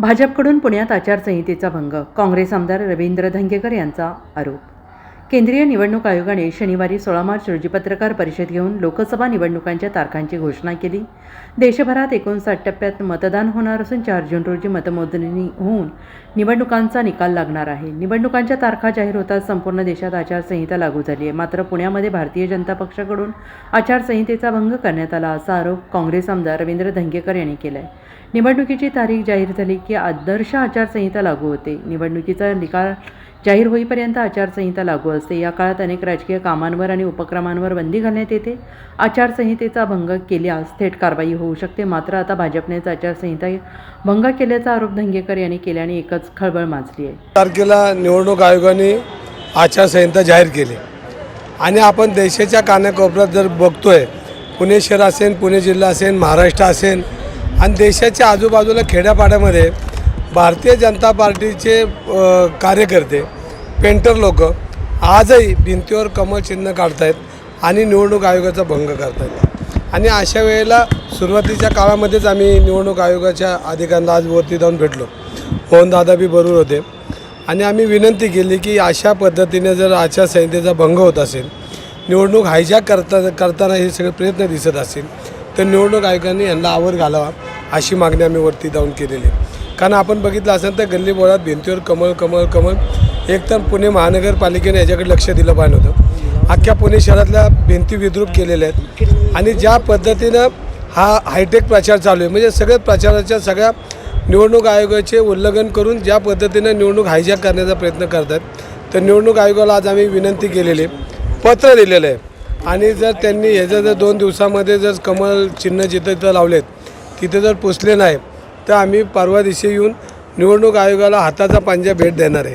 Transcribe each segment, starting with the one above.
भाजपकडून पुण्यात आचारसंहितेचा भंग काँग्रेस आमदार रवींद्र धंगेकर यांचा आरोप. केंद्रीय निवडणूक आयोगाने शनिवारी सोळा मार्च रोजी पत्रकार परिषद घेऊन लोकसभा निवडणुकांच्या तारखांची घोषणा केली. देशभरात एकोणसाठ टप्प्यात मतदान होणार असून चार जून रोजी मतमोजणी होऊन निवडणुकांचा निकाल लागणार आहे. निवडणुकांच्या तारखा जाहीर होताच संपूर्ण देशात आचारसंहिता लागू झाली आहे. मात्र पुण्यामध्ये भारतीय जनता पक्षाकडून आचारसंहितेचा भंग करण्यात आला असा आरोप काँग्रेस आमदार रवींद्र धंगेकर यांनी केला आहे निवडणुकीची तारीख जाहीर झाली की आदर्श आचारसंहिता लागू होते. निवडणुकीचा निकाल जाहीर होईपर्यंत आचारसंहिता लागू असते. या काळात अनेक राजकीय कामांवर आणि उपक्रमांवर बंदी घालण्यात येते. आचारसंहितेचा भंग केल्यास थेट कारवाई होऊ शकते. मात्र आता भाजपनेच आचारसंहिता भंग केल्याचा आरोप धंगेकर यांनी केल्याने एकच खळबळ माजली आहे. तारखेला निवडणूक आयोगाने आचारसंहिता जाहीर केली. आणि आपण देशाच्या कानाकोपऱ्यात जर बघतोय पुणे शहर असेल पुणे जिल्हा असेल महाराष्ट्र असेल आणि देशाच्या आजूबाजूला खेड्यापाड्यामध्ये भारतीय जनता पार्टीचे कार्यकर्ते पेंटर लोक आजही भिंतीवर कमळ चिन्ह काढतायत आणि निवडणूक आयोगाचा भंग करतायत. आणि अशा वेळेला सुरुवातीच्या काळामध्येच आम्ही निवडणूक आयोगाच्या अधिकाऱ्यांना आज वरती जाऊन भेटलो. मोहनदादा बी बरोबर होते. आणि आम्ही विनंती केली की अशा पद्धतीने जर आचारसंहितेचा भंग होत असेल निवडणूक हायजॅक करता करताना हे सगळे प्रयत्न दिसत असतील तर निवडणूक आयोगाने यांना आवर घालावा. अशी मागणी आम्ही वरती जाऊन केलेली आहे. कारण आपण बघितलं असेल तर गल्ली बोळात भिंतीवर कमळ कमळ कमळ. एक तर पुणे महानगरपालिकेने याच्याकडे लक्ष दिलं पाहिजे होतं. अख्ख्या पुणे शहरातल्या भिंती विद्रूप केलेल्या आहेत. आणि ज्या पद्धतीनं हा हायटेक प्रचार चालू आहे म्हणजे सगळ्या प्रचाराच्या सगळ्या निवडणूक आयोगाचे उल्लंघन करून ज्या पद्धतीनं निवडणूक हायजॅक करण्याचा प्रयत्न करतात तर निवडणूक आयोगाला आज आम्ही विनंती केलेली आहे. पत्र दिलेलं आहे. आणि जर त्यांनी ह्याच्या जर दोन दिवसामध्ये जर कमल चिन्ह जिथं जिथं लावलेत तिथे जर पोचले नाही तर आम्ही परवा दिवशी येऊन निवडणूक आयोगाला हाताचा पांजा भेट देणार आहे.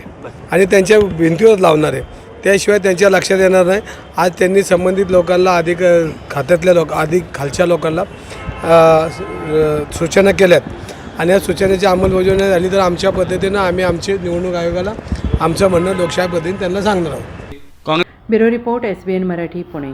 आणि त्यांच्या भिंतीवर लावणार आहे. त्याशिवाय त्यांच्या लक्षात येणार नाही. आज त्यांनी संबंधित लोकांना अधिक खात्यातल्या लोक अधिक खालच्या लोकांना सूचना केल्यात. आणि या सूचनेची अंमलबजावणी झाली तर आमच्या पद्धतीनं आम्ही आमचे निवडणूक आयोगाला आमचं म्हणणं लोकशाही पद्धतीने त्यांना सांगणार आहोत. Bureau report S B N Marathi Pune.